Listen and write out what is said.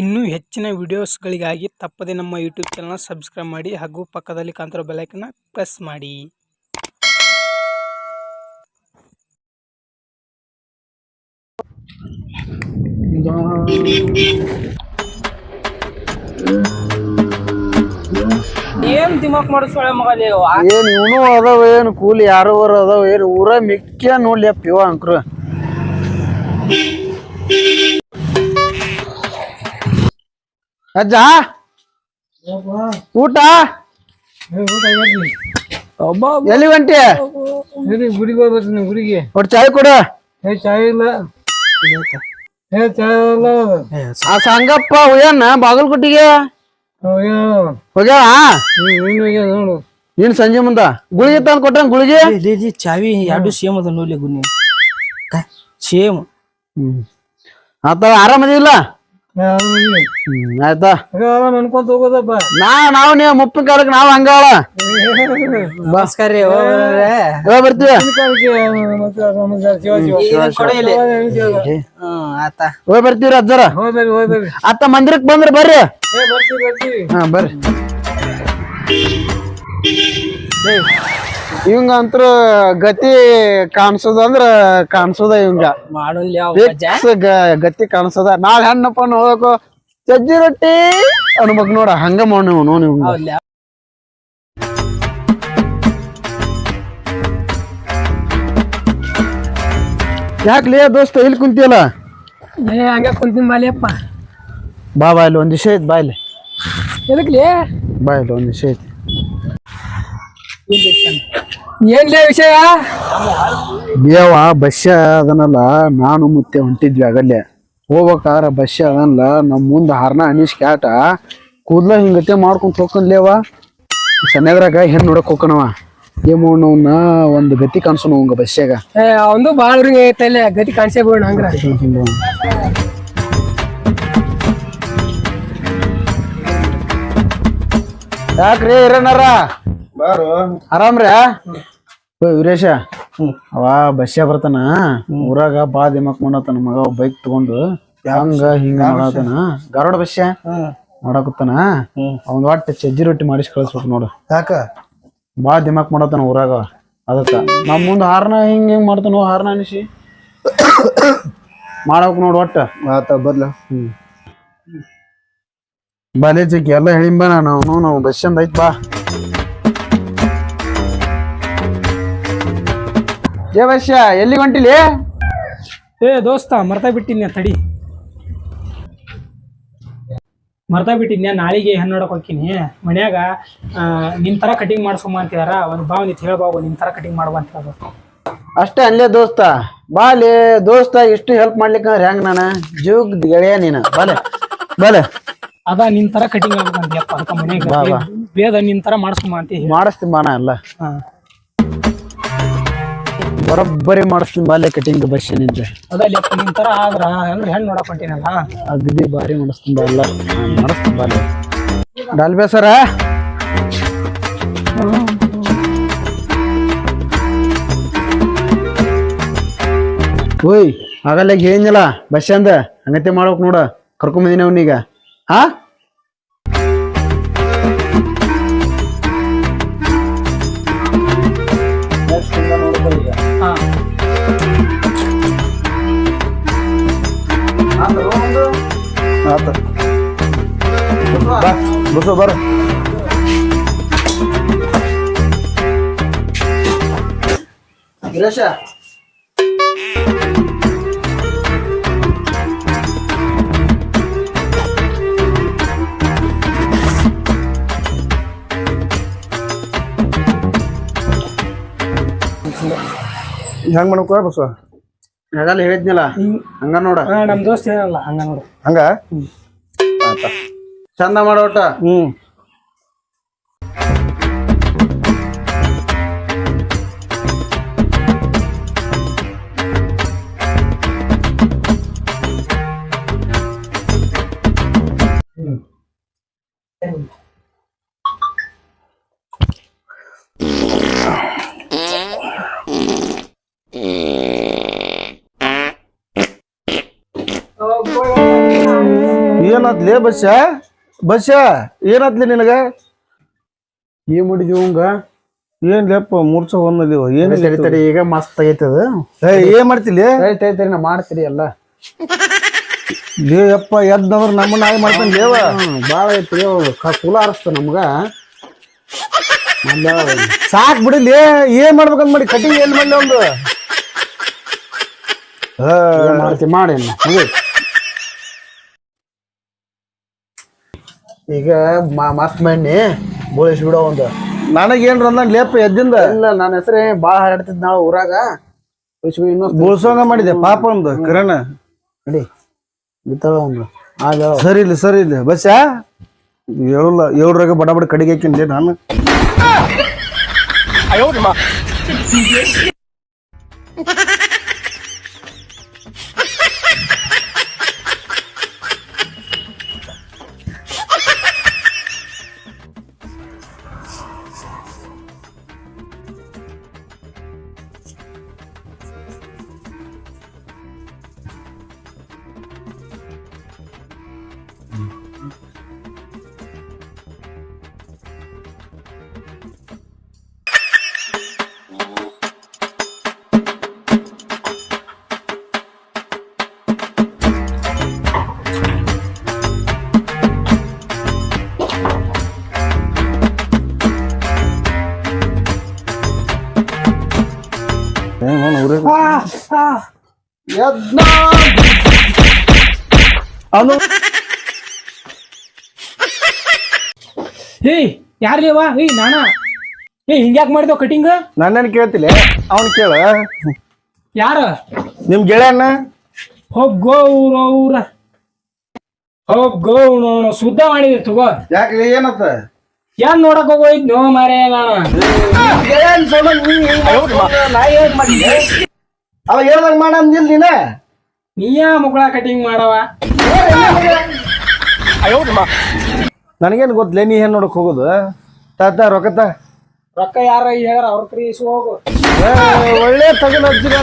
ಇನ್ನೂ ಹೆಚ್ಚಿನ ವಿಡಿಯೋಸ್ಗಳಿಗಾಗಿ ತಪ್ಪದೆ ನಮ್ಮ ಯೂಟ್ಯೂಬ್ ಚಾನಲ್ನ ಸಬ್ಸ್ಕ್ರೈಬ್ ಮಾಡಿ ಹಾಗೂ ಪಕ್ಕದಲ್ಲಿ ಕಾಣ್ತಿರೋ ಬೆಲೈಕನ್ನ ಪ್ರೆಸ್ ಮಾಡಿ. ಏನ್ ದಿಮಾಕ್ ಏನ್ ಇವನು ಅದಾವ, ಏನು ಕೂಲಿ ಯಾರು ಅದಾವ, ಏನ್ ಊರ ಮಿಕ್ಕ ನೋಡ್ಲಿ ಇವ ಅಂಕ್ರು. ಅಜ್ಜ? ಊಟ? ಎಲ್ಲಿ ಗಂಟೆ ಗುಡಿಗೆ ಹೋಗ್ಬೇಕು ಗುಡಿಗೆ. ಒಟ್ಟು ಚಾಯ್ ಕೊಡ. ಏ ಚಾಯ್ ಇಲ್ಲ. ಏ ಚಾಯ್ ಇಲ್ಲ. ಆ ಸಂಗಪ್ಪ ಹೋಗ್ಯಾನ ಬಾಗಲಕೋಟಿಗೆ? ಹೋಗ್ಯಾವ. ನೋಡು. ನೀನ್ ಸಂಜೆ ಮುಂದ? ಗುಳಿಗೆ ತಂದ್ ಕೊಟ್ಟ ಗುಳಿಗೆ? ಚಾವಿ ಎರಡು ಸೇಮ್ ಅದ ನೋಡ್ಲಿ ಗುಣಿ ಸೇಮ್. ಹ್ಮ್. ಆತ ಆರಾಮದಿಲ್ಲ ಹ್ಮ್ ಆಯ್ತಾ? ಅನ್ಕೊಂತ ಹೋಗೋದಪ್ಪ ನಾ ನಾವು ನೀವು ಮುಪ್ಪಿನ ಕಾಲಕ್ಕೆ ನಾವ್ ಹಂಗಾಳ. ನಮಸ್ಕಾರ ರೀ ಬರ್ತೀವಿ ಹೋಗಿ ಬರ್ತೀವ್ರಿ ಅಜ್ಜರ? ಅತ್ತ ಮಂದಿರಕ್ ಬಂದ್ರ ಬರ್ರಿ. ಹಾ ಬರ್ರಿ. ಇವಂಗ ಅಂತ್ರ ಗತಿ ಕಾಣಿಸೋದ ಅಂದ್ರ ಕಾಣಿಸೋದ ಇವಂಗ. ಫಿಕ್ಸ್ ಗತಿ ಕಾಣಿಸೋದ. ನಾಳೆ ಹಣ್ಣಪ್ಪ ನೋಡಕು ಸಜ್ಜಿ ರೊಟ್ಟಿ ಅನ್ಬೇಕು ನೋಡ ಹಂಗ ಮಾಡಿ ನೀವು ಯಾಕ್ಲೇ ದೋಸ್ತ ಇಲ್ಲಿ ಕುಂತಿಯಲ್ಲ? ಹಂಗ ಕುಂತಿನ ಬಾಲಿಯಪ್ಪ ಬಾ ಬಾ ಇಲ್ಲಿ ಒಂದ್ ವಿಷಯ ಐತಿ ಬಾ ಇಲ್ಲಿ. ಎದಕ್ಲೇ ಬಾ ಇಲ್ಲಿ ಒಂದ್ ವಿಷಯ ಐತಿ. ಏನ್ಲೇ ವಿಷಯ? ದೇವ ಬಸ್ಯ ಅದನ್ನಲ್ಲ ನಾನು ಮತ್ತೆ ಹೊಂಟಿದ್ವಿ ಆಗಲ್ಲೇ. ಹೋಗ್ಬೇಕಾರ ಬಸ್ಯ ಅದನ್ನಲ್ಲ ನಮ್ಮ ಮುಂದೆ ಹಾರ್ನ ಅನೀಶ್ ಕ್ಯಾಟ ಕೂದ್ಲ ಹಿಂಗತೆ ಮಾಡ್ಕೊಂತ ಹೋಗ್ಕೊಂಡ್ಲೇವ ಸನ್ಯಾದ್ರಾಗ ಹೆಣ್ಣು ನೋಡಕ್ ಹೋಗ್ಕಣವ ಏನ್ ಒಂದ್ ಒಂದು ಗತಿ ಕಾಣಿಸೋಣ ಅವಂಗ ಬಸ್ಯಾಗ ಅವನು ಬಾಳ ಊರಿಗೆ ಐತಲ್ಲ ಗತಿ ಕಾಣಿಸೇ ಬಿಡೋಣ ಹಂಗ್ರ ಯಾಕ್ರಿ ಆರಾಮ್ರಿ? ಓ ವೀರೇಶ. ಅವ ಬಸ್ಯ ಬರ್ತಾನ. ಊರಾಗ ಬಾ ದಿಮಕ್ ಮಾಡತಾನ ಮಗ ಬೈಕ್ ತಗೊಂಡು. ಹಂಗ ಹಿಂಗ ಮಾಡತಾನ ಗಾರೋಡ ಬಸ್ಯ ಮಾಡಾಕತ್ತಾನ. ಅವ್ನ್ ಒಟ್ಟ ಚಜ್ಜಿ ರೊಟ್ಟಿ ಮಾಡಿಸಿ ಕಳಿಸ್ಬೇಕು ನೋಡು. ಯಾಕ? ಬಾ ದಿಮಕ್ ಮಾಡತಾನ ಊರಾಗ. ಅದಕ್ಕ. ನಮ್ ಮುಂದ್ ಹಾರ್ನ ಹಿಂಗ ಹಿಂಗ್ ಮಾಡ್ತಾನ ಹಾರ್ನ ಅನಿಸಿ. ಮಾಡಬೇಕು ನೋಡು ಒಟ್ಟ. ಆತ ಬರ್ಲ. ಹ್ಮ್. ಬಾಲೇಜಿಗೆ ಎಲ್ಲ ಹೇಳಿಂಬ ನಾವು ನಾವು ಬಸ್ ಚಂದ ಐತ್ ಬಾ. ಬಸ್ಯ ಎಲ್ಲಿ ಹೊಂಟಿಲಿ? ಏ ದೋಸ್ತ ಮರ್ತಾ ಬಿಟ್ಟಿನ ತಡಿ. ಮರ್ತಾ ಬಿಟ್ಟಿದ್ನ್ಯಾ ನಾಳಿಗೆ ಹೆಣ್ಣು ನೋಡಕ್ ಹೋಗ್ತೀನಿ. ಮನ್ಯಾಗ ನಿನ್ ತರ ಕಟಿಂಗ್ ಮಾಡ್ಸೊಮ್ಮ ಅಂತಿದಾರ ಅವ್ರ ಬಾವ್ ಒಂದಿತ್ ಹೇಳ್ಬಾವು ನಿನ್ ತರ ಕಟಿಂಗ್ ಮಾಡುವ ಅಂತ ಹೇಳ್ಬೇಕು ಅಷ್ಟೇ ಅಲ್ಲೇ ದೋಸ್ತ. ಬಾಲೆ ದೋಸ್ತ ಇಷ್ಟು ಹೆಲ್ಪ್ ಮಾಡ್ಲಿಕ್ಕೆ ಹೆಂಗ್ ನಾನು? ಜೀವಗ್ ಗೆಳೆಯ ನೀನ. ಬಾಲೆ ಬಾಲೆ ಅದ ನಿನ್ ತರ ಕಟಿಂಗ್ ಆಗ್ಬೇಕಂತ ಅದಕ್ಕೆ ಮನ್ಯಾಗ ಬಾ, ಬಾ. ಬೇದ ನಿನ್ ತರ ಮಾಡ್ಸೊಮ್ಮ ಅಂತ ಹೇಳಿ. ಮಾಡಿಸ್ತೀನಿ ಬಾನ ಎಲ್ಲ. ಹಾ. ಬರೋಬ್ಬರಿ ಮಾಡಿಸ್ತೀನಿ ಬಾಲ್ಯ ಕಟಿಂಗ್ ಬಸ್ ಅದೇ ಅದಲ್ಲಿ ನಿನ್ ತರ ಆದ್ರ ಅಂದ್ರೆ ಹೆಣ್ಣು ನೋಡಕ್ ಹೊಂಟೀನಲ್ಲ? ಅಗದಿ ಭಾರಿ ಮಾಡಿಸ್ತೀನಿ ಬಾಲ್ಯ. ಮಾಡಿಸ್ತೀನಿ ಬಾಲೆ ಡಾಲ್ಬೆ ಸರ? ಓಯ್ ಆಗಲ್ಲ ಏನಿಲ್ಲ ಬಸ್ ಅಂದ. ಹಂಗತೆ ಮಾಡ್ಬೇಕು ನೋಡ ಕರ್ಕೊಂಬಂದಿನಿ ಅವನೀಗ. ಹಾ? ಆತ ಬಾ ಬಸ್ಸು ಬರ ವೀರೇಶ ಹೆಂಗ್ ಮಾಡಕ ಬಸ್ವ ಆಗಲ್ಲ ಹೇಳಿದ್ನಲ್ಲ ಹಂಗ ನೋಡ. ನಮ್ ದೋಸ್ತ ಏನಲ್ಲ ಹಂಗ ನೋಡು. ಹಂಗ? ಚಂದ ಮಾಡೋಟ ಹ್ಮ್. ಏನಾತ್ಲಿ ಬಸ್ಸ? ಬಸ್ಸ ಏನಾದ್ಲಿ ನಿನಗ? ಏನ್ ಮಾಡಿದ್ವಿ ಹಂಗ ಏನ್ ಲೆಪ್ಪ ಮೂರ್ಛ ಒಂದಿವ ಏನ್ ತಡಿ ತಡಿ ಈಗ ಮಸ್ತ್ ಆಗೈತೆ ಅದು ಏ ಏನ್ ಮಾಡ್ತಿಲಿ ತಡಿ ತಡಿ ತಡಿ ನಾ ಮಾಡ್ತೀರಿ ಎಲ್ಲ. ಲೇ ಯಪ್ಪ ಎದ್ನವ್ರ ನಮ್ಮ ನಾಯಿ ಮಾಡ್ತಾನೆ ದೇವ ಭಾಳ ಅವು ಕ- ಕುಲ ಹರಿಸ್ತ ನಮ್ಗ. ಸಾಕ್ ಬಿಡಿಲಿ ಏನ್ ಮಾಡ್ಬೇಕಂತ ಮಾಡಿ ಕಟಿಂಗ್ ಏನ್ ಮಾಡ್ಲಿ ಒಂದು ಏನ್ ಮಾಡ್ತಿ ಮಾಡಿ ಇನ್ನು. ಮುಗೀತ್. ಈಗ ಮ- ಮಸ್ತ್ ಮಣ್ಣಿ ಬೋಳಿಸಿ ಬಿಡೋ ಒಂದು ನನಗೇನ್ರ ಅಂದ ಲೇಪ ಎದ್ದಿಂದ? ಇಲ್ಲ ನನ್ನ ಹೆಸರೇ ಭಾಳ ಹಾಡ್ತಿದ್ ನಾವು ಊರಾಗ. ಬೋಳ್ಸೋಂಗ ಮಾಡಿದೆ ಪಾಪ ಒಂದು ಕಿರಣ? ನಡಿ ಬಿತ್ತಾಳ ಒಂದು ಆಗ ಸರಿ ಇಲ್ಲ ಸರಿ ಇಲ್ಲ. ಬಸ್ಸ ಏಳಲ್ಲ ಏಳ್ರಾಗ ಬಡ ಬಡ ಕಡಿಗೆ ಹಾಕಿಂದೆ ನಾನು? ಅವ್ನು ಅವನು ಏಯ್ ಯಾರ್ಲೇವಾ ಏಯ್ ನಾನ? ಏಯ್ ಹಿಂಗ್ಯಾಕ್ ಮಾಡಿದವ್ ಕಟಿಂಗ್? ನನ್ನನ್ನು ಕೇಳ್ತಿಲ್ಲ ಅವನು ಕೇಳ. ಯಾರ? ನಿಮ್ ಗೆಳೆಯನ್ನ? ಹೋಗ್ಗೌರವ್ರ ಹೋಗ್ಗೌ ಸುದ್ದ ಮಾಡಿದ್ರಿ ತಗೋ. ಯಾಕೆ ಏನತ್ತ? ಏನ್ ನೋಡಕ್ ಹೋಗೋಯ್ತು ನೋ ಮಾರೇ ನಾನು ಗೆಳೆಯನ್ ಸೋಮ ನೀ? ಹಿಂಗ್ ಮಾಡ್ಕೊಂಡ್ರೆ ನಾ ಏನ್ ಮಾಡ್ಲಿ ಅವ ಹೇಳ್ದಂಗ ಮಾಡ ಅಂದಿಲ್ ನೀನ? ನೀಯ ಮುಗಳ ಕಟಿಂಗ್ ಮಾಡವ? ನನಗೇನು ಗೊತ್ತಿಲ್ಲ ನೀ ಏನ್ ನೋಡಕ್ ಹೋಗೋದು? ತಾತ ರೊಕ್ಕತ ರೊಕ್ಕ ಯಾರ ಹೇಳ್ಯಾರ ಅವ್ರ ಇಸ್ಕೊ ಹೋಗು. ಒಳ್ಳೆ ತಗದ ಹಚ್ಚಿದ